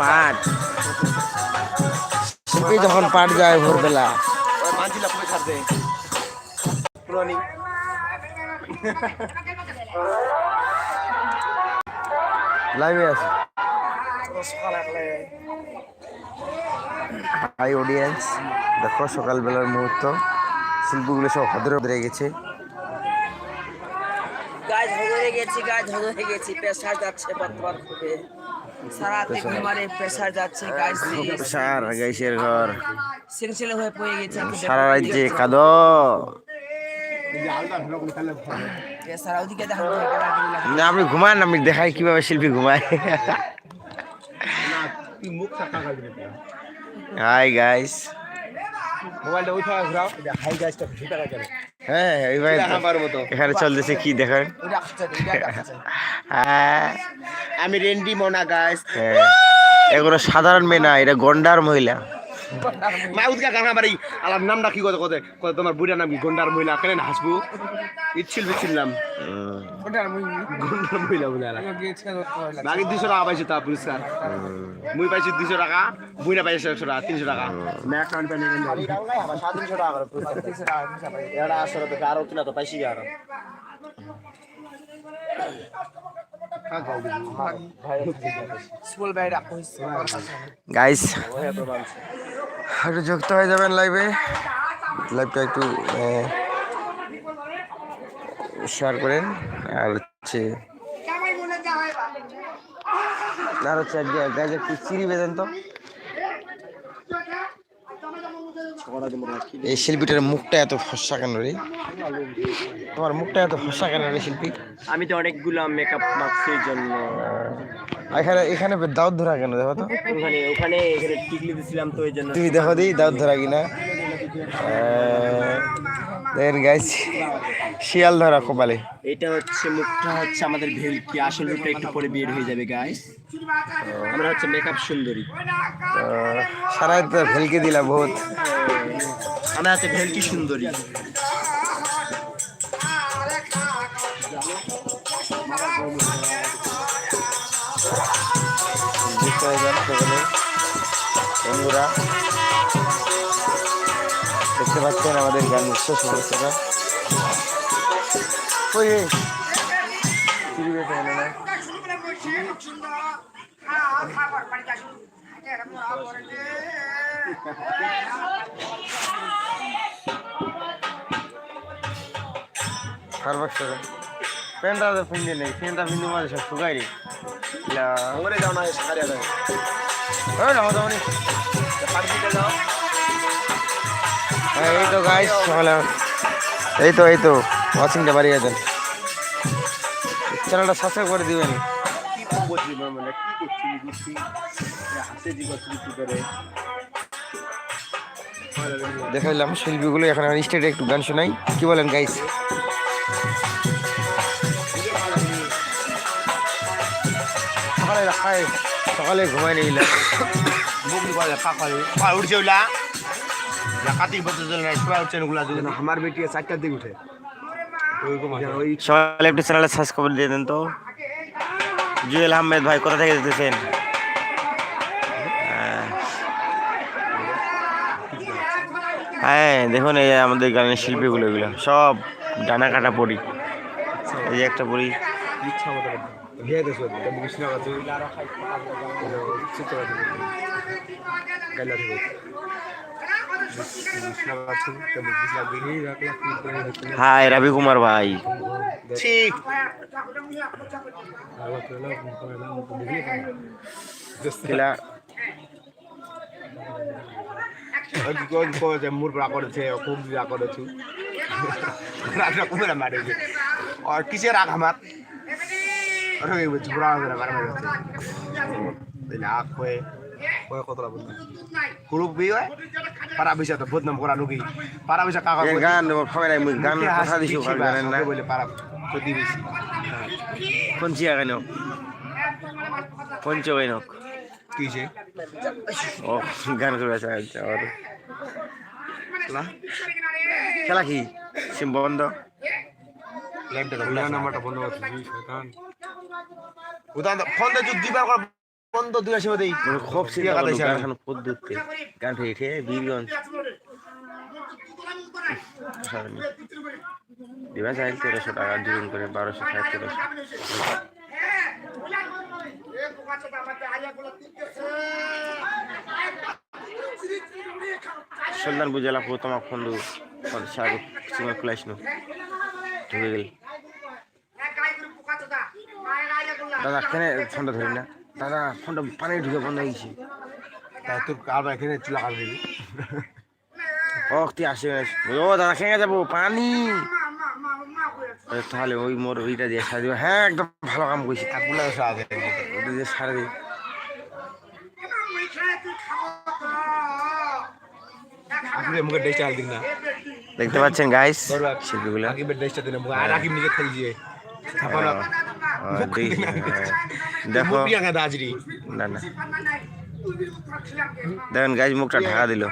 পাট। যখন পাট যায় ভোরবেলা। দেখো সকালবেলার মুহূর্ত। শিল্পগুলো সব হদরে হদরে গেছে। গাছ হয়ে গেছি গাছ হয়ে গেছি প্রেসার যাচ্ছে বর্তমান খুবই। সারাতে ঘুমারে প্রেসার যাচ্ছে গাছ সার গাইসের ঘর। সিলসিলে হয়ে পড়ে গেছে সারা রাজ্যে কাদ। না আপনি ঘুমান আমি দেখাই কীভাবে শিল্পী ঘুমায়। হাই গাইস মোবাইলটা ঘুরাও। হাই গাছ হ্যাঁ তো এখানে চলতেছে কি দেখেন হ্যাঁ। আমি রেন্ডি মোনা গাছ হ্যাঁ। এগুলো সাধারণ মেয়ে না এটা গন্ডার মহিলা। মা উদকা গানা বাড়ি আলাম নামটা কি কথা কথা কথা তোমার বুড়া নাম কি? গন্ডার মহিলা কেন হাসবো? ইচ্ছিল বিচ্ছিলাম উম, গন্ডার মহিলা। বলে বাকি দুশো টাকা পাইছো তা পুরস্কার। মুই পাইছি দুশো টাকা বুইনা পাইছে একশো টাকা, তিনশো টাকা। ম্যাক কাউন্ট পাই সাতশো টাকা এটা আসলে তো আরও কিনা তো পাইছি আর গাইস যুক্ত হয়ে একটু শেয়ার করেন। আর হচ্ছে আর হচ্ছে গাইজ একটু চিরি বেঁধেন তো। এই শিল্পীটার মুখটা এত ফসা কেন রে? তোমার মুখটা এত ফসা কেন রে শিল্পী? আমি তো অনেকগুলো মেকআপ মাখছি এই জন্য। এখানে এখানে দাউদ ধরা কেন দেখো তো? ওখানে ওখানে এখানে টিকলি দিছিলাম তো ওই জন্য। তুমি দেখো দিই দাউদ ধরা কিনা। দেখেন গাইস শিয়াল ধরা কপালে। এটা হচ্ছে মুখটা হচ্ছে আমাদের ভেলকি আসল রূপটা একটু পরে বের হয়ে যাবে গাইস আমরা হচ্ছে মেকআপ সুন্দরী। তো সারা তো ভেলকে দিলা বহুত। আমরা হচ্ছে ভেলকি সুন্দরী। বন্ধুরা দেখতে পাচ্ছেন আমাদের গান উৎস সমস্যাটা ওই এই, চিড়ি বেঁচে গেল না খারবাক সরে প্যান্টটা তো ফিন্দে নেই প্যান্টটা ফিন্দে মাঝে সব শুকাই রে। যাও না সারিয়া যাও নি। পার্টিতে যাও হ্যাঁ এই তো গাইস সকালে এই তো এই তো ওয়াচিংটা বাড়িয়ে দেন। চ্যানেলটা সাবস্ক্রাইব করে দিবেন। দেখাইলাম শিল্পীগুলো এখন স্টেটে একটু গান শোনাই। কি বলেন গাইস সকালে রাখায় সকালে ঘুমাই নিলাম উঠছে কাতি বলতে চলে না সবাই উঠছে ওগুলা যদি আমার বেটি চারটার দিকে উঠে। ওই একটু চ্যানেলে সাবস্ক্রাইব দিয়ে দেন তো। জুয়েল আহমেদ ভাই কোথা থেকে দেখতেছেন? হ্যাঁ দেখুন এই আমাদের গানের শিল্পীগুলো এগুলো সব ডানা কাটা পড়ি এই যে একটা পড়ি ইচ্ছা হাই রবি কুমার ভাই। ঠিক। মোর পড়া করেছে খুব যা করেছু রাগটা কমে মারে আর কিসে রাগ আমার ওটা কি বলছি মারা মারা যাচ্ছে হয়ে হয়ে কতটা বলতে গ্রুপ বি হয় পারা বিশা তো বদনাম করা নুকি পারা বিশা কাকা গান খবর নাই মুই গান কথা দিছো কাল জানেন না বলে পারা ক্ষতি বেশি পঞ্চিয়া কেন পঞ্চ কেন কিসে ও গান করবে আচ্ছা আর খেলা কি? সিম বন্ধ? লাইনটা নাম্বারটা বন্ধ করছি শয়তান। উদান ফোন দিবার তো দুই। আসে খুব চিন্তা কাটাইছে এখন পদ ধরতে গান উঠে বীরগঞ্জ। দিবা চাইল তেরোশো টাকা জুলুম করে বারোশো সাড়ে তেরোশো। সন্ধান বুঝালা প্রথম ফোন সাগর খুলাইছিল ঢুকে গেল। দাদা কেন ফোনটা ধরি না? দাদা ফোনটা পানি ঢুকে বন্ধ হয়ে গেছে। তা তোর আর এখানে দিবি ও তুই আসে ও দাদা খেয়ে যাব? পানি? তাহলে ওই মোর ওইটা দিয়ে সারা দিব। হ্যাঁ একদম ভালো কাম করছি। আগুলা সাথে ওটা দিয়ে সারা দিই। দেখতে পাচ্ছেন গাইস শিল্পীগুলো। আগে বে ডেস্ট দিন মুখে আর আগে নিজে খেল ছাপানো আহ, দেখি, হ্যাঁ। দেখো। না না। দেখেন গাইজ মুখটা ঢাকা দিল।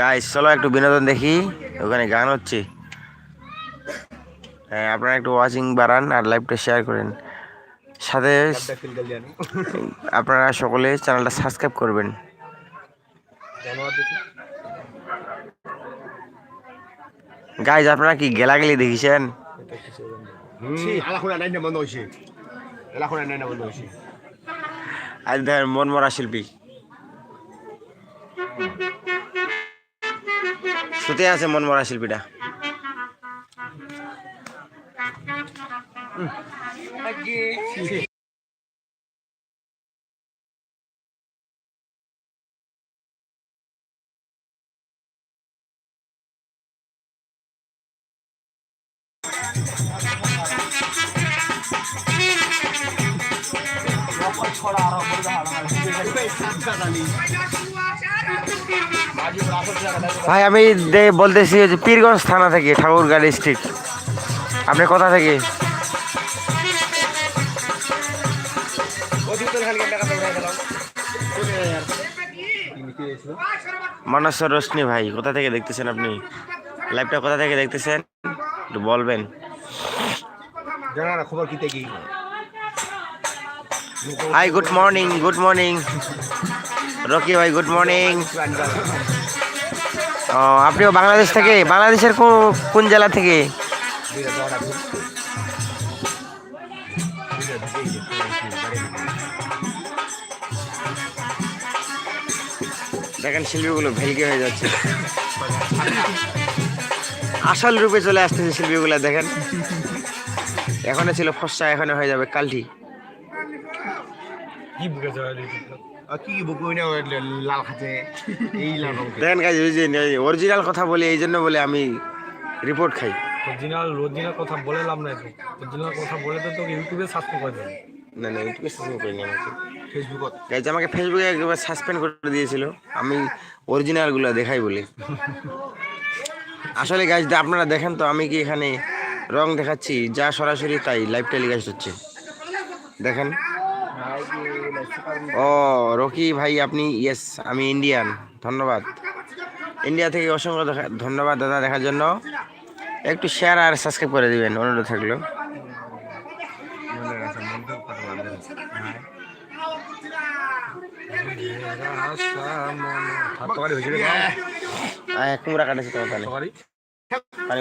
গাইস চলো একটু বিনোদন দেখি। ওখানে গান হচ্ছে। হ্যাঁ আপনারা একটু ওয়াচিং বাড়ান আর লাইভটা শেয়ার করেন। সাথে আপনারা সকলে চ্যানেলটা সাবস্ক্রাইব করবেন জানোয়ার দেখি গাইজ আপনারা কি গেলাগেলি দেখেছেন? হুম আলাখুনা নাই না বন্ধ হইছে। আলাখুনা নাই না বন্ধ হইছে। ভাই, আমি বলতেছি যে পীরগঞ্জ থানা থেকে ঠাকুরগাঁ ডিস্ট্রিক্ট আপনি কোথা থেকে? মানসর রোশনি ভাই, কোথা থেকে দেখতেছেন আপনি? লাইভটা কোথা থেকে দেখতেছেন? একটু বলবেন। জানা না খবর কি hi good morning good morning Rocky ভাই গুড মর্নিং ও আপনিও বাংলাদেশ থেকে? বাংলাদেশের কোন জেলা থেকে? দেখেন শিল্পীগুলো ভেলকে হয়ে যাচ্ছে। আসল রূপে চলে আসতেছে শিল্পীগুলো দেখেন। এখানে ছিল ফসা এখানে হয়ে যাবে কালটি। দেখেন কাজ ওই যে অরিজিনাল কথা বলি এই জন্য বলে আমি রিপোর্ট খাই। অরিজিনাল অরিজিনাল কথা বলে লাভ নাই তো। অরিজিনাল কথা বলে তো তোকে ইউটিউবে সার্চ করে দেবে। না না ইউটিউবে সাসপেন্ড করি না আমাকে গাইজ আমাকে ফেসবুকে একবার সাসপেন্ড করে দিয়েছিল। আমি অরিজিনালগুলো দেখাই বলে। আসলে গাইজ আপনারা দেখেন তো আমি কি এখানে রং দেখাচ্ছি? যা সরাসরি তাই লাইভ টেলিকাস্ট হচ্ছে। দেখেন। ও রকি ভাই আপনি ইয়েস আমি ইন্ডিয়ান ধন্যবাদ। ইন্ডিয়া থেকে অসংখ্য ধন্যবাদ দাদা দেখার জন্য। একটু শেয়ার আর সাবস্ক্রাইব করে দিবেন অনুরোধ থাকল। হাত আয়, কুমড়া কাটাইছে তোমার তাহলে। পানি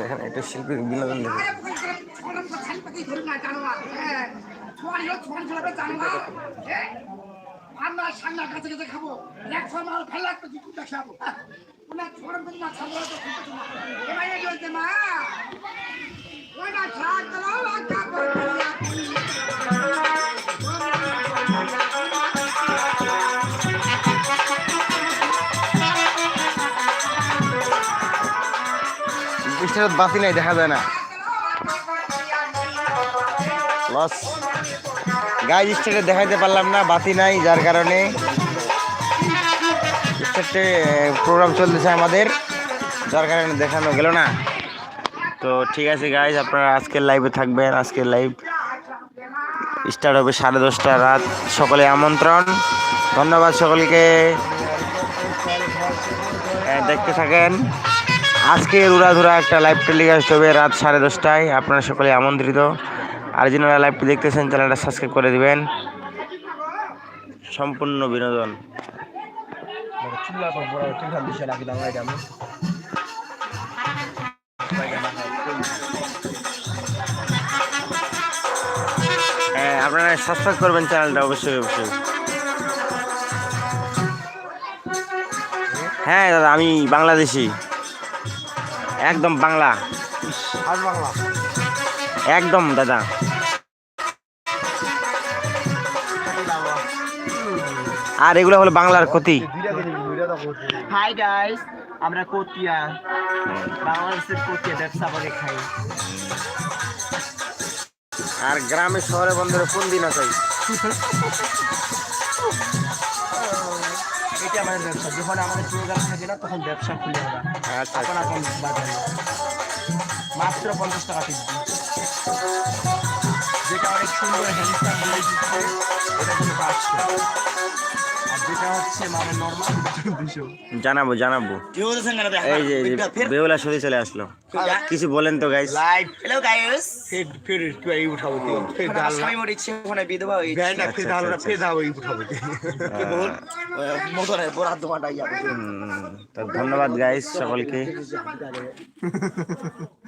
এখানে দেখতে শিল্পীর বিনোদন আমরা সামনে কাছে কাছে খাব এক একটা খাব ওনার না মা ছাড় স্টেশন বাতি নাই, দেখা যায় না। লস। গাইজ, স্টেটে দেখাইতে পারলাম না, বাতি নাই, যার কারণে স্টেটে প্রোগ্রাম চলতেছে আমাদের, যার কারণে দেখানো গেল না। তো ঠিক আছে গাইজ, আপনারা আজকের লাইভে থাকবেন, আজকের লাইভ স্টার্ট হবে সাড়ে দশটা রাত। সকলে আমন্ত্রণ। ধন্যবাদ সকলকে। দেখতে থাকেন। আজকে উড়াধুরা একটা লাইভ টেলিকাস্ট হবে রাত সাড়ে দশটায়। আপনারা সকলে আমন্ত্রিত। আর যিনারা লাইভটি দেখতেছেন, চ্যানেলটা সাবস্ক্রাইব করে দিবেন। সম্পূর্ণ বিনোদন। হ্যাঁ আপনারা সাবস্ক্রাইব করবেন চ্যানেলটা, অবশ্যই অবশ্যই। হ্যাঁ দাদা, আমি বাংলাদেশি। একদম বাংলা। বাংলা। একদম দাদা। আর এগুলো হলো বাংলার ক্ষতি। হাই গাইস আমরা কোতিয়া। বাংলাদেশের কোতিয়া ব্যবসা করে খাই। আর গ্রামে শহরে বন্ধুরা কোন দিন আছে? এটা আমাদের ব্যবসা। যখন আমাদের প্রোগ্রাম থাকে না তখন ব্যবসা খুলে আচ্ছা এখন এখন বাজারে মাত্র পঞ্চাশ টাকা পিস যেটা অনেক সুন্দর হ্যান্ডসাম এটা কিন্তু পাঁচশো আর হচ্ছে মানে নর্মাল জানাব জানাব। এই যে বেহুলা সদি চলে আসলো। কিছু বলেন তো গাইস লাইভ হ্যালো গাইস ফের উঠাবো ফের ডাল স্বামী মরিচ্ছে ওখানে বিধবা হয়েছে ব্যান্ডটা ফের ডাল ফের দাও তো ধন্যবাদ গাইস সকলকে।